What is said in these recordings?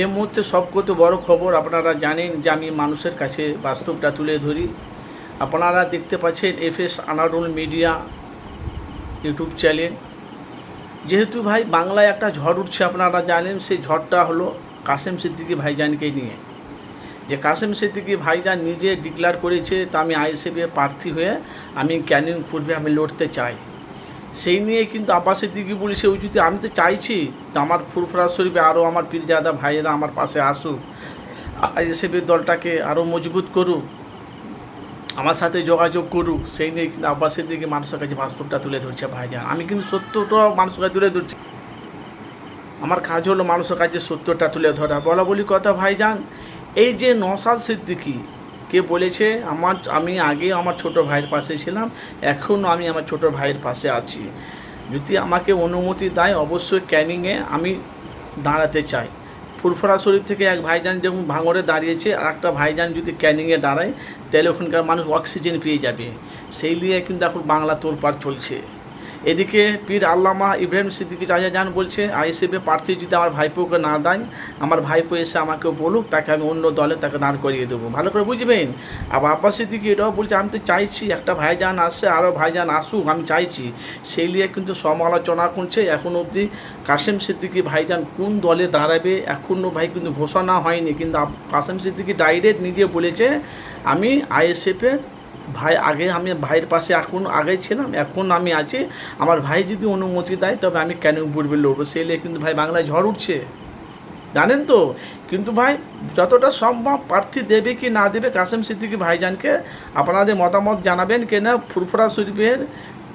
এই মুহূর্তে সবকত বড় খবর আপনারা জানেন যে আমি মানুষের কাছে বাস্তবটা তুলে ধরি। আপনারা দেখতে পাচ্ছেন F S Anarul media YouTube channel. যেহেতু ভাই বাংলায় একটা ঝড় উঠছে, আপনারা জানেন সেই ঝড়টা হলো কাসেম সিদ্দিকী ভাইজানকে নিয়ে। যে কাসেম সিদ্দিকী ভাইজান নিজে ডিক্লার করেছে, তা আমি আইএসএফে প্রার্থী হয়ে আমি ক্যানিং পূর্বে আমি লড়তে চাই। সেই নিয়ে কিন্তু আব্বাসের দিকে বলেছে ওই যদি আমি তো চাইছি, তো আমার ফুরফুরা শরীফে আরও আমার পীরজাদা ভাইয়েরা আমার পাশে আসুক। আইএসএফের দলটাকে আরও মজবুত করুক, আমার সাথে যোগাযোগ করুক। সেই নিয়ে কিন্তু আব্বাসের দিকে মানুষের কাছে বাস্তবটা তুলে ধরছে ভাইজান। আমি কিন্তু সত্যটা মানুষের কাছে তুলে ধরছি। আমার কাজ হলো মানুষের কাছে সত্যটা তুলে ধরা। বলা বলি কথা ভাইজান, এই যে নসাদ সিদ্দিকি কে বলেছে? আমার, আমি আগে আমার ছোট ভাইয়ের পাশে ছিলাম, এখনও আমি আমার ছোট ভাইয়ের পাশে আছি। যদি আমাকে অনুমতি দেয়, অবশ্যই ক্যানিংয়ে আমি দাঁড়াতে চাই। ফুরফুরা শরীফ থেকে এক ভাইজান যেমন ভাঙরে দাঁড়িয়েছে আর একটা ভাইজান যদি ক্যানিংয়ে দাঁড়ায়, তাহলে ওখানকার মানুষ অক্সিজেন পেয়ে যাবে। সেই নিয়ে কিন্তু এখন বাংলা তোলপাড় চলছে। এদিকে পীর আল্লামা ইব্রাহিম সিদ্দিকি চাচা যান বলছে আইএসএফে প্রার্থী যদি আমার ভাইপোকে না দেয় আমার ভাইপো এসে আমাকে বলুক, তাকে আমি অন্য দলে তাকে দাঁড় করিয়ে দেবো। ভালো করে বুঝবেন? আবার আব্বাস সিদ্দিকি এটাও বলছে, আমি তো চাইছি একটা ভাইজান আসছে আরও ভাইজান আসুক, আমি চাইছি। সেই নিয়ে কিন্তু সমালোচনা করছে। এখন অবধি কাসেম সিদ্দিকি ভাইজান কোন দলে দাঁড়াবে এখনও ভাই কিন্তু ঘোষণা হয়নি। কিন্তু কাসেম সিদ্দিকি ডাইরেক্ট নিজে বলেছে, আমি আইএসএফের ভাই আগে আমি ভাইয়ের পাশে এখন আগে ছিলাম, এখন আমি আছি। আমার ভাই যদি অনুমতি দেয়, তবে আমি কেন পূর্বে লড়বো নিয়ে কিন্তু ভাই বাংলায় ঝড় উঠছে। জানেন তো? কিন্তু ভাই, যতটা সম্ভব প্রার্থী দেবে কি না দেবে কাসেম সিদ্দিকি ভাইজানকে আপনাদের মতামত জানাবেন কেন? ফুরফুরা শরীফের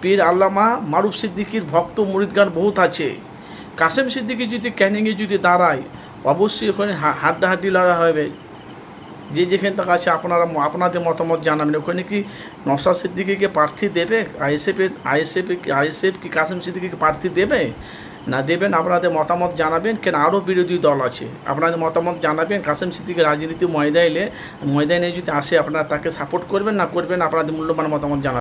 পীর আল্লামা মারুফ সিদ্দিকির ভক্ত মুরিদগান বহুত আছে। কাসেম সিদ্দিকি যদি ক্যানিংয়ে যদি দাঁড়ায়, অবশ্যই ওখানে হাড্ডাহাড্ডি লড়া হবে। যে যেখানে তাকে আছে, আপনারা আপনাদের মতামত জানাবেন। ওখানে কি নসাদ সিদ্দিকিকে প্রার্থী দেবে? আইএসএফের আইএসএফ আইএসএফ কি কাসিম সিদ্দিকিকে প্রার্থী দেবে? না দেবেন, আপনাদের মতামত জানাবেন। কেন আরও বিরোধী দল আছে? আপনাদের মতামত জানাবেন। কাসেম সিদ্দিকি রাজনীতি ময়দা এলে ময়দায় ময়দানে যদি আসে, আপনারা তাকে সাপোর্ট করবেন, না করবেন, আপনাদের মূল্যবান মতামত জানাবেন।